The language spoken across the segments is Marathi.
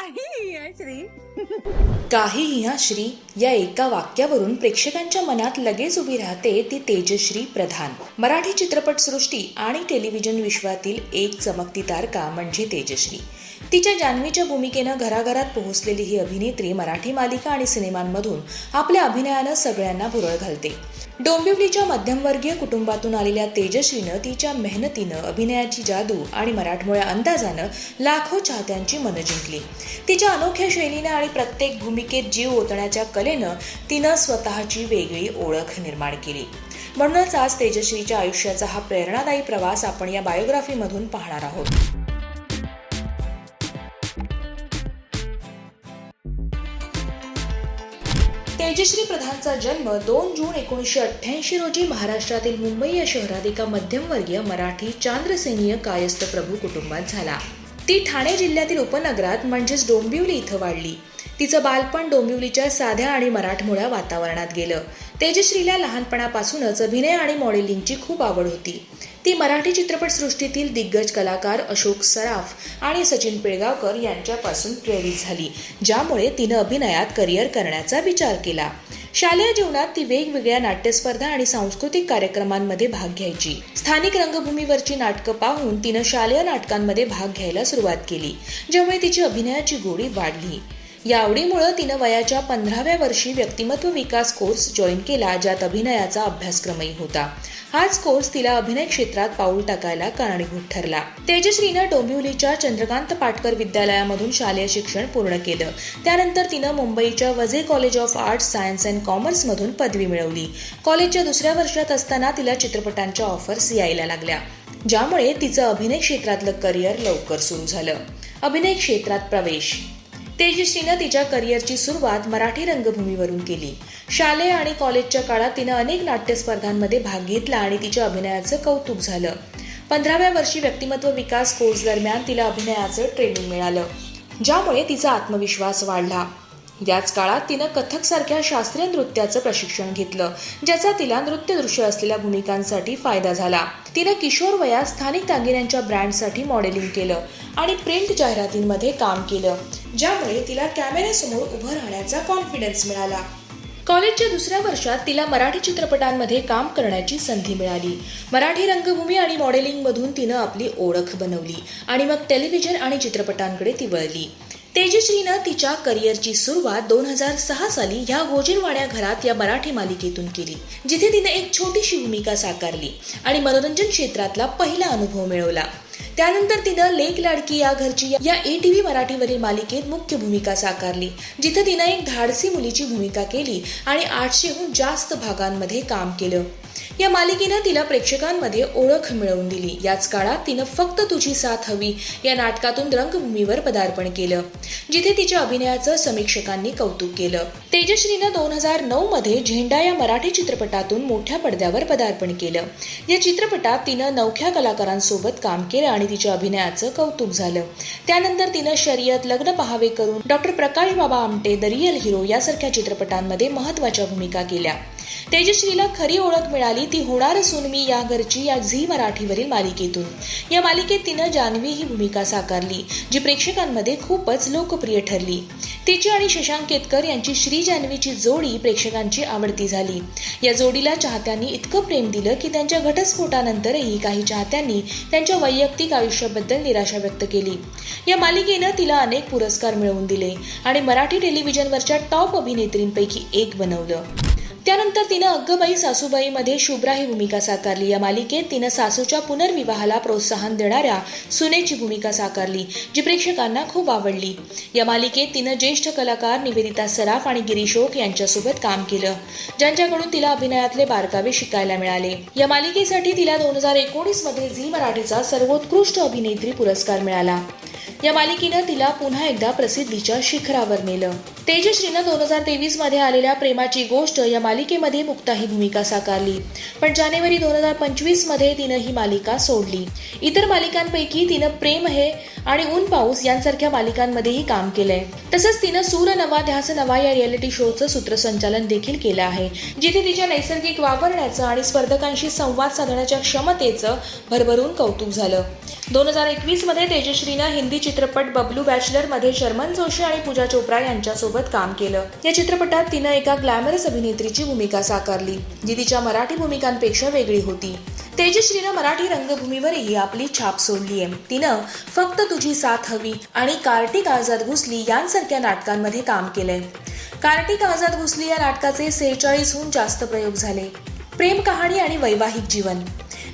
काही आहे श्री. काहीही हा श्री या एका वाक्यावरून प्रेक्षकांच्या मनात लगेच उभी राहते ती तेजश्री प्रधान. मराठी चित्रपटसृष्टी आणि टेलिव्हिजन विश्वातील एक चमकती तारका म्हणजे तेजश्री. तिच्या जान्हवीच्या भूमिकेनं घराघरात पोहोचलेली ही अभिनेत्री मराठी मालिका आणि सिनेमांमधून आपल्या अभिनयानं सगळ्यांना भुरळ घालते. डोंबिवलीच्या मध्यमवर्गीय कुटुंबातून आलेल्या तेजश्रीनं तिच्या मेहनतीनं अभिनयाची जादू आणि मराठमोळ्या अंदाजानं लाखो चाहत्यांची मनं जिंकली. तिच्या अनोख्या शैलीनं आणि प्रत्येक भूमिकेत जीव ओतण्याच्या कलेनं तिनं स्वतःची वेगळी ओळख निर्माण केली. म्हणूनच आज तेजश्रीच्या आयुष्याचा हा प्रेरणादायी प्रवास आपण या बायोग्राफीमधून पाहणार आहोत. तेजश्री प्रधानचा जन्म दोन जून एकोणीसशे अठ्ठ्याऐंशी रोजी महाराष्ट्रातील मुंबई या शहरात एका मध्यमवर्गीय मराठी चांद्रसेनीय कायस्थ प्रभू कुटुंबात झाला. ती ठाणे जिल्ह्यातील उपनगरात म्हणजेच डोंबिवली इथं वाढली. तिचं बालपण डोंबिवलीच्या साध्या आणि मराठमोळ्या वातावरणात गेलं. तेजश्रीला लहानपणापासूनच अभिनय आणि मॉडेलिंगची खूप आवड होती. ती मराठी चित्रपटसृष्टीतील दिग्गज कलाकार अशोक सराफ आणि सचिन पिळगावकर यांच्यापासून प्रेरित झाली ज्यामुळे तिनं अभिनयात करिअर करण्याचा विचार केला. शालेय जीवनात ती वेगवेगळ्या नाट्यस्पर्धा आणि सांस्कृतिक कार्यक्रमांमध्ये भाग घ्यायची. स्थानिक रंगभूमीवरची नाटकं पाहून तिनं शालेय नाटकांमध्ये भाग घ्यायला सुरुवात केली ज्यामुळे तिची अभिनयाची गोडी वाढली. या आवडीमुळं तिनं वयाच्या पंधराव्या वर्षी व्यक्तिमत्व विकास कोर्स जॉईन केला ज्यात अभिनयाचा अभ्यासक्रमही होता. हाच कोर्स तिला अभिनय क्षेत्रात पाऊल टाकायला कारणीभूत ठरला. तेजश्रीनं डोंबिवलीच्या चंद्रकांत पाटकर विद्यालयामधून शालेय शिक्षण पूर्ण केलं. त्यानंतर तिनं मुंबईच्या Vaze college of arts science and कॉमर्समधून पदवी मिळवली. कॉलेजच्या दुसऱ्या वर्षात असताना तिला चित्रपटांच्या ऑफर्स यायला लागल्या ज्यामुळे तिचं अभिनय क्षेत्रातलं करिअर लवकर सुरू झालं. अभिनय क्षेत्रात प्रवेश तेजश्रीनं तिच्या करिअरची सुरुवात मराठी रंगभूमीवरून केली. शालेय आणि कॉलेजच्या काळात तिनं अनेक नाट्यस्पर्धांमध्ये भाग घेतला आणि तिच्या अभिनयाचं कौतुक झालं. पंधराव्या वर्षी व्यक्तिमत्व विकास कोर्स दरम्यान तिला अभिनयाचं ट्रेनिंग मिळालं ज्यामुळे तिचा आत्मविश्वास वाढला. याच काळात तिनं कथकसारख्या शास्त्रीय नृत्याचं प्रशिक्षण घेतलं ज्याचा तिला नृत्य दृश्य असलेल्या भूमिकांसाठी फायदा झाला. तिनं किशोर वयात स्थानिक दागिन्यांच्या ब्रँडसाठी मॉडेलिंग केलं आणि प्रिंट जाहिरातींमध्ये काम केलं ज्यामुळे तिला कॅमेऱ्यासमोर उभं राहण्याचा कॉन्फिडन्स मिळाला. कॉलेजच्या दुसऱ्या वर्षात तिला मराठी चित्रपटांमध्ये काम करण्याची संधी मिळाली. मराठी रंगभूमी आणि मॉडेलिंगमधून तिनं आपली ओळख बनवली आणि मग टेलिव्हिजन आणि चित्रपटांकडे ती वळली. तेजश्रीनं तिच्या करिअरची सुरुवात दोन हजार सहा साली ह्या गोजीरवाड्या घरात या मराठी मालिकेतून केली जिथे तिने एक छोटीशी भूमिका साकारली आणि मनोरंजन क्षेत्रातला पहिला अनुभव मिळवला. त्यानंतर तिनं लेक लाडकी या घरची या ए टी व्ही मराठीवरील मालिकेत मुख्य भूमिका साकारली जिथे तिनं एक धाडसी मुलीची भूमिका केली आणि आठशेहून जास्त भागांमध्ये काम केलं. या मालिकेनं तिला प्रेक्षकांमध्ये ओळख मिळवून दिली. याच काळात तिनं फक्त तुझी साथ हवी या नाटकातून रंगभूमीवर पदार्पण केलं जिथे तिच्या अभिनयाचं समीक्षकांनी कौतुक केलं. तेजश्रीनं दोन हजार नऊ मध्ये झेंडा या मराठी चित्रपटातून मोठ्या पडद्यावर पदार्पण केलं. या चित्रपटात तिनं नवख्या कलाकारांसोबत काम केलं आणि तिच्या अभिनयाचं कौतुक झालं. त्यानंतर तिनं शर्यत लग्न पहावे करून doctor Prakash Baba Amte the real hero यासारख्या चित्रपटांमध्ये महत्त्वाच्या भूमिका केल्या. तेजश्रीला खरी ओळख मिळाली ती होणार असून मी या घरची या झी मराठीवरील मालिकेतून. या मालिकेत तिनं जान्हवी ही भूमिका साकारली जी प्रेक्षकांमध्ये खूपच लोकप्रिय ठरली. तिची आणि शशांक केतकर यांची श्री जान्हवीची जोडी प्रेक्षकांची आवडती झाली. या जोडीला चाहत्यांनी इतकं प्रेम दिलं की त्यांच्या घटस्फोटानंतरही काही चाहत्यांनी त्यांच्या वैयक्तिक आयुष्याबद्दल निराशा व्यक्त केली. या मालिकेनं तिला अनेक पुरस्कार मिळवून दिले आणि मराठी टेलिव्हिजनवरच्या टॉप अभिनेत्रींपैकी एक बनवलं. त्यानंतर तिनं अग्गबाई सासूबाईमध्ये शुभ्रा ही भूमिका साकारली. या मालिकेत तिनं सासूच्या पुनर्विवाहाला प्रोत्साहन देणाऱ्या सुनेची भूमिका साकारली जी प्रेक्षकांना खूप आवडली. या मालिकेत तिनं ज्येष्ठ कलाकार निवेदिता सराफ आणि गिरीश ओक यांच्यासोबत काम केलं ज्यांच्याकडून तिला अभिनयातले बारकावे शिकायला मिळाले. या मालिकेसाठी तिला दोन हजार एकोणीसमध्ये झी मराठीचा सर्वोत्कृष्ट अभिनेत्री पुरस्कार मिळाला. या मालिकेनं तिला पुन्हा एकदा प्रसिद्धीच्या शिखरावर नेलं. तेजश्रीनं दोन हजार तेवीसमध्ये आलेल्या प्रेमाची गोष्ट या मालिकेमध्ये मुक्ता ही भूमिका साकारली. पण जानेवारी दोन हजार पंचवीसमध्ये तिनं ही मालिका सोडली. इतर मालिकांपैकी तिनं प्रेम हे आणि ऊन पाऊस यांसारख्या मालिकांमध्येही काम केलंय. तसंच तिनं सूर नवा ध्यास नवा या रियालिटी शोचं सूत्रसंचालन देखील केलं आहे जिथे तिच्या नैसर्गिक वावरण्याचं आणि स्पर्धकांशी संवाद साधण्याच्या क्षमतेचं भरभरून कौतुक झालं. दोन हजार एकवीसमध्ये तेजश्रीनं हिंदी चित्रपट बबलू बॅचलरमध्ये शर्मन जोशी आणि पूजा चोप्रा यांच्यासोबत काम केलं. या चित्रपटात तिनं एका ग्लॅमरस अभिनेत्रीची भूमिका साकारली जी तिच्या मराठी भूमिकांपेक्षा वेगळी होती. तेजश्रीनं मराठी रंगभूमीवरही आपली छाप सोडली आहे. तिनं फक्त तुझी साथ हवी आणि कार्तिक आझाद घुसली यांसारख्या नाटकांमध्ये काम केलंय. कार्तिक आझाद घुसली या नाटकाचे सेहेचाळीसहून जास्त प्रयोग झाले. प्रेम कहाणी आणि वैवाहिक जीवन.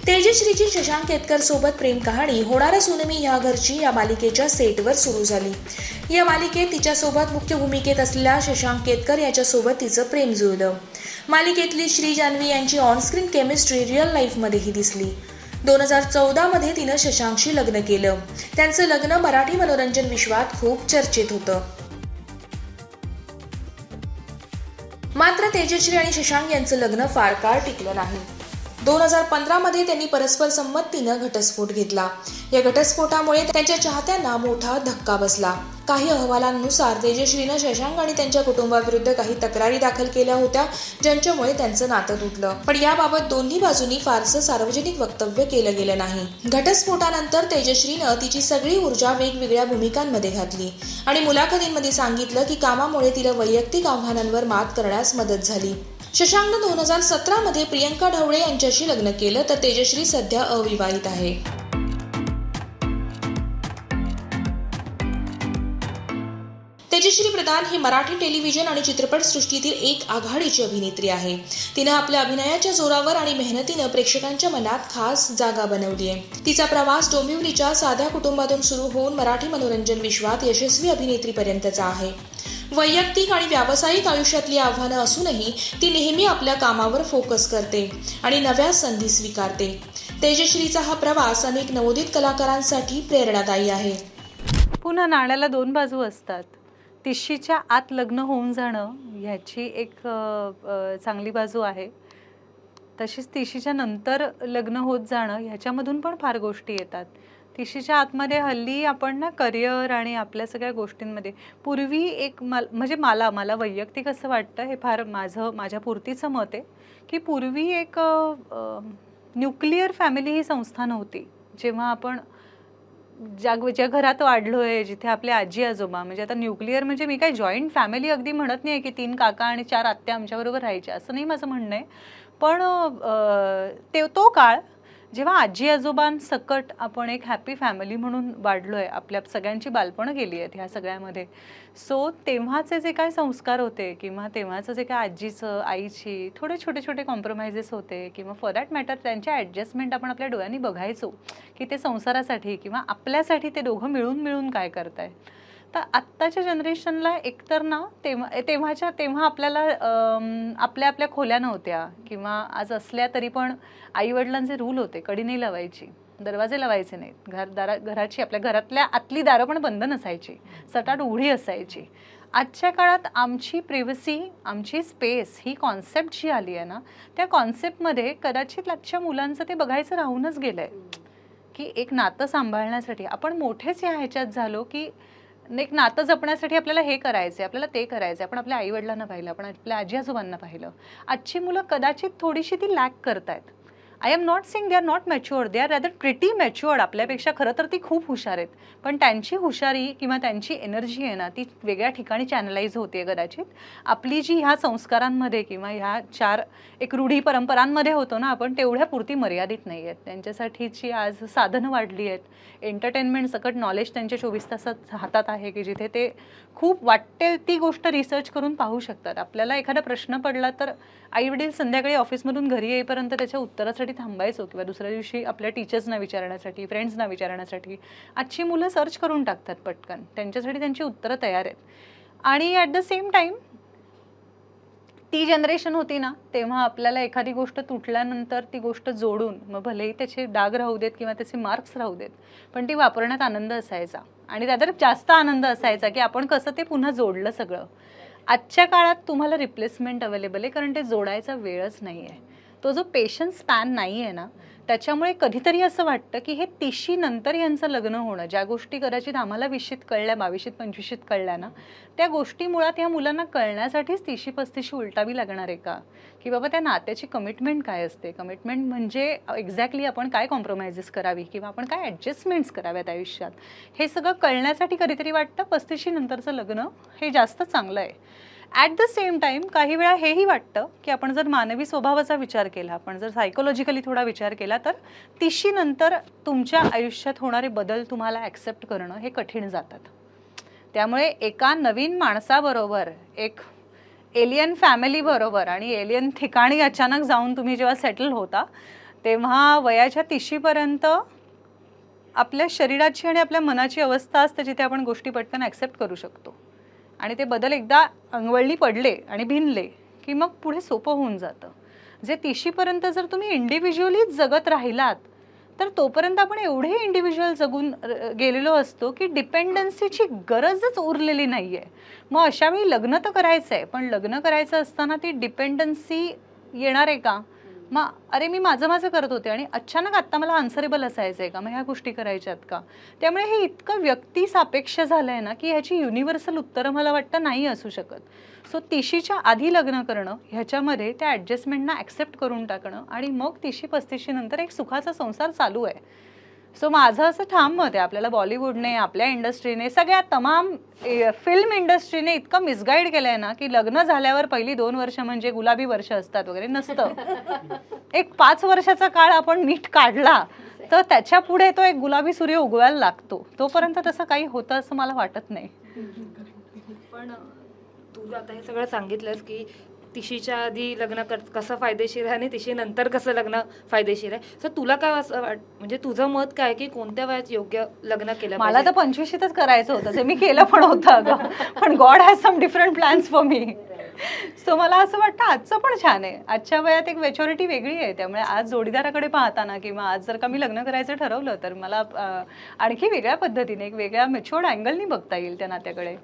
तेजश्रीची शशांक केतकर सोबत प्रेम कहाणी होणार सुनमी ह्या घरची या मालिकेच्या सेटवर सुरू झाली. या मालिकेत तिच्यासोबत मुख्य भूमिकेत असलेल्या शशांक केतकर याच्यासोबत तिचं प्रेम जुळलं. मालिकेतली श्री जान्हवी यांची ऑनस्क्रीन केमिस्ट्री रिअल लाईफमध्येही दिसली. दोन हजार चौदामध्ये तिनं शशांकशी लग्न केलं. त्यांचं लग्न मराठी मनोरंजन विश्वात खूप चर्चेत होतं. मात्र तेजश्री आणि शशांक यांचं लग्न फार काळ टिकलं नाही. दोन हजार पंधरामध्ये त्यांनी परस्पर संमतीनं घटस्फोट घेतला. या घटस्फोटामुळे त्यांच्या चाहत्यांना मोठा धक्का बसला. काही अहवालांनुसार तेजश्रीनं शशांक आणि त्यांच्या कुटुंबाविरुद्ध काही तक्रारी दाखल केल्या होत्या ज्यांच्यामुळे त्यांचं नातं तुटलं. पण याबाबत दोन्ही बाजूंनी फारसं सार्वजनिक वक्तव्य केलं गेलं नाही. घटस्फोटानंतर तेजश्रीनं तिची सगळी ऊर्जा वेगवेगळ्या भूमिकांमध्ये घातली आणि मुलाखतींमध्ये सांगितलं की कामामुळे तिला वैयक्तिक आव्हानांवर मात करण्यास मदत झाली. शशांक दोन हजार सतरामध्ये प्रियंका ढवळे यांच्याशी लग्न केलं तर तेजश्री सध्या अविवाहित आहे. तेजश्री प्रधान ही मराठी टेलिव्हिजन आणि चित्रपटसृष्टीतील एक आघाडीची अभिनेत्री आहे. तिनं आपल्या अभिनयाच्या जोरावर आणि मेहनतीनं प्रेक्षकांच्या मनात खास जागा बनवली आहे तिचा प्रवास डोंबिवलीच्या साध्या कुटुंबातून सुरू होऊन मराठी मनोरंजन विश्वात यशस्वी अभिनेत्रीपर्यंतचा आहे. वैयक्तिक आणि व्यावसायिक आयुष्यातली आव्हानं असूनही ती नेहमी आपल्या कामावर फोकस करते आणि नव्या संधी स्वीकारते. तेजश्रीचा हा प्रवास अनेक नवोदित कलाकारांसाठी प्रेरणादायी आहे. पुन्हा नाण्याला दोन बाजू असतात. तिशीच्या आत लग्न होऊन जाणं ह्याची एक चांगली बाजू आहे. तशीच तिशीच्या नंतर लग्न होत जाणं ह्याच्यामधून पण फार गोष्टी येतात. तिशीच्या आतमध्ये हल्ली आपण ना करिअर आणि आपल्या सगळ्या गोष्टींमध्ये पूर्वी एक मल म्हणजे मला मला वैयक्तिक असं वाटतं हे फार माझं माझ्या पुरतीचं मत आहे की पूर्वी एक न्यूक्लिअर फॅमिली ही संस्था नव्हती. जेव्हा आपण ज्या ज्या घरात वाढलो आहे जिथे आपले आजी आजोबा म्हणजे आता न्यूक्लिअर म्हणजे मी काही जॉईंट फॅमिली अगदी म्हणत नाही की तीन काका आणि चार आत्या आमच्याबरोबर राहायच्या असं नाही माझं म्हणणं आहे. पण ते तो काळ जेव्हा आजी आजोबांसकट आपण एक हॅपी फॅमिली म्हणून वाढलो आहे आपल्या सगळ्यांची बालपणं गेली आहेत ह्या सगळ्यामध्ये. सो तेव्हाचे जे काय संस्कार होते किंवा तेव्हाचं जे काय आजीचं आईची थोडे छोटे छोटे कॉम्प्रोमाइजेस होते किंवा फॉर दॅट मॅटर त्यांच्या ॲडजस्टमेंट आपण आपल्या डोळ्यांनी बघायचो की ते संसारासाठी किंवा आपल्यासाठी ते दोघं मिळून मिळून काय करताय. तर आत्ताच्या जनरेशनला एकतर ना तेव्हा तेव्हाच्या तेव्हा आपल्याला आपल्या आपल्या खोल्या नव्हत्या. किंवा आज असल्या तरी पण आईवडिलांचे रूल होते कडी नाही लावायची दरवाजे लावायचे नाहीत. घर दारा घराची आपल्या घरातल्या आतली दारं पण बंद नसायची. सटाट उघडी असायची. आजच्या काळात आमची प्रिव्हसी आमची स्पेस ही कॉन्सेप्ट जी आली आहे ना त्या कॉन्सेप्टमध्ये कदाचित आजच्या मुलांचं ते बघायचं राहूनच गेलं आहे की एक नातं सांभाळण्यासाठी आपण मोठेच या ह्याच्यात झालो की एक नातं जपण्यासाठी आपल्याला हे करायचं आपल्याला ते करायचं आपण आपल्या आईवडिलांना पाहिलं आपण आपल्या आजी आजोबांना पाहिलं. आजची मुलं कदाचित थोडीशी ती लॅक करतायत. I am not saying they are not matured they are rather pretty matured आपल्यापेक्षा खरं तर ती खूप हुशार आहेत. पण त्यांची हुशारी किंवा त्यांची एनर्जी आहे ना ती वेगळ्या ठिकाणी चॅनलाइज होते कदाचित. आपली जी ह्या संस्कारांमध्ये किंवा ह्या चार एक रूढी परंपरांमध्ये होतो ना आपण तेवढ्या पुरती मर्यादित नाही आहेत त्यांच्यासाठीची आज साधनं वाढली आहेत. एंटरटेनमेंट सकट नॉलेज त्यांच्या चोवीस तासात हातात आहे की जिथे ते खूप वाटेल ती गोष्ट रिसर्च करून पाहू शकतात. आपल्याला एखादा प्रश्न पडला तर आईवडील संध्याकाळी ऑफिसमधून घरी येईपर्यंत त्याच्या उत्तरासाठी थांबायचो किंवा दुसऱ्या दिवशी आपल्या टीचर्सना विचारण्यासाठी फ्रेंड्सना विचारण्यासाठी आजची मुलं सर्च करून टाकतात पटकन. त्यांच्यासाठी त्यांची उत्तरं तयार आहेत. आणि ॲट द सेम टाईम ती जनरेशन होती ना तेव्हा आपल्याला एखादी गोष्ट तुटल्यानंतर ती गोष्ट जोडून मग भलेही त्याचे डाग राहू देत किंवा त्याचे मार्क्स राहू देत पण ती वापरण्यात आनंद असायचा. आणि त्यात जास्त आनंद असायचा की आपण कसं ते पुन्हा जोडलं सगळं. आजच्या काळात तुम्हाला रिप्लेसमेंट अवेलेबल आहे कारण ते जोडायचा वेळच नाही आहे तो जो पेशन्स स्पॅन नाही आहे ना त्याच्यामुळे कधीतरी असं वाटतं की हे तिशी नंतर यांचं लग्न होणं ज्या गोष्टी कदाचित आम्हाला विशीत कळल्या बावीशीत पंचवीशीत कळल्या ना त्या गोष्टी मुळात या मुलांना कळण्यासाठीच तिशी पस्तीशी उलटावी लागणार आहे का? की बाबा त्या नात्याची कमिटमेंट काय असते? कमिटमेंट म्हणजे एक्झॅक्टली आपण काय कॉम्प्रोमाइजेस करावी किंवा आपण काय ॲडजस्टमेंट्स कराव्यात आयुष्यात? हे सगळं कळण्यासाठी कधीतरी वाटतं पस्तीशी नंतरचं लग्न हे जास्त चांगलं आहे. ॲट द सेम टाईम काही वेळा हेही वाटतं की आपण जर मानवी स्वभावाचा विचार केला आपण जर सायकोलॉजिकली थोडा विचार केला तर तिशी नंतर तुमच्या आयुष्यात होणारे बदल तुम्हाला ॲक्सेप्ट करणं हे कठीण जातात. त्यामुळे एका नवीन माणसाबरोबर एक एलियन फॅमिलीबरोबर आणि एलियन ठिकाणी अचानक जाऊन तुम्ही जेव्हा सेटल होता तेव्हा वयाच्या तिशीपर्यंत आपल्या शरीराची आणि आपल्या मनाची अवस्था असते जिथे आपण गोष्टी पटकन ॲक्सेप्ट करू शकतो. आणि ते बदल एकदा अंगवळणी पडले आणि भिनले की मग पुढे सोपं होऊन जातं. जे तिशीपर्यंत जर तुम्ही इंडिव्हिज्युअली जगत राहिलात तर तोपर्यंत आपण एवढे इंडिव्हिज्युअल जगून गेलेलो असतो की डिपेंडन्सीची गरजच उरलेली नाही आहे मग अशावेळी लग्न तर करायचं आहे पण लग्न करायचं असताना ती डिपेंडन्सी येणार आहे का? मग अरे मी माझं माझं करत होते आणि अचानक आत्ता मला आन्सरेबल असायचं आहे का? मग ह्या गोष्टी करायच्यात का? त्यामुळे हे इतकं व्यक्ती सापेक्ष झालं आहे ना की ह्याची युनिव्हर्सल उत्तरं मला वाटतं नाही असू शकत. सो तिशीच्या आधी लग्न करणं ह्याच्यामध्ये त्या ॲडजस्टमेंटना ॲक्सेप्ट करून टाकणं आणि मग तिशी पस्तीशी नंतर एक सुखाचा संसार चालू आहे. सो माझं असं ठाम मत आहे आपल्याला बॉलिवूडने आपल्या इंडस्ट्रीने सगळ्या तमाम फिल्म इंडस्ट्रीने इतकं मिसगाईड केलं आहे ना की लग्न झाल्यावर पहिली दोन वर्ष म्हणजे गुलाबी वर्ष असतात वगैरे नसतं. एक पाच वर्षाचा काळ आपण नीट काढला तर त्याच्या पुढे तो एक गुलाबी सूर्य उगवायला लागतो. तोपर्यंत तसं काही होतं असं मला वाटत नाही. पण तू आता हे सगळं सांगितलंस की तिशीच्या आधी लग्न कर कसं फायदेशीर आहे आणि तिशी नंतर कसं लग्न फायदेशीर आहे? सो तुला काय असं वाट म्हणजे तुझं मत काय की कोणत्या वयात योग्य लग्न केलं मला तर? पंचवीशीतच करायचं होतं जे मी केलं पण होतं अगं. पण God has some different plans for me so मला असं वाटतं आजचं पण छान आहे. आजच्या वयात एक मेच्युरिटी वेगळी आहे त्यामुळे आज जोडीदाराकडे पाहताना किंवा आज जर का मी लग्न करायचं ठरवलं तर मला आणखी वेगळ्या पद्धतीने एक वेगळ्या मेच्युअर्ड अँगलनी बघता येईल त्या नात्याकडे.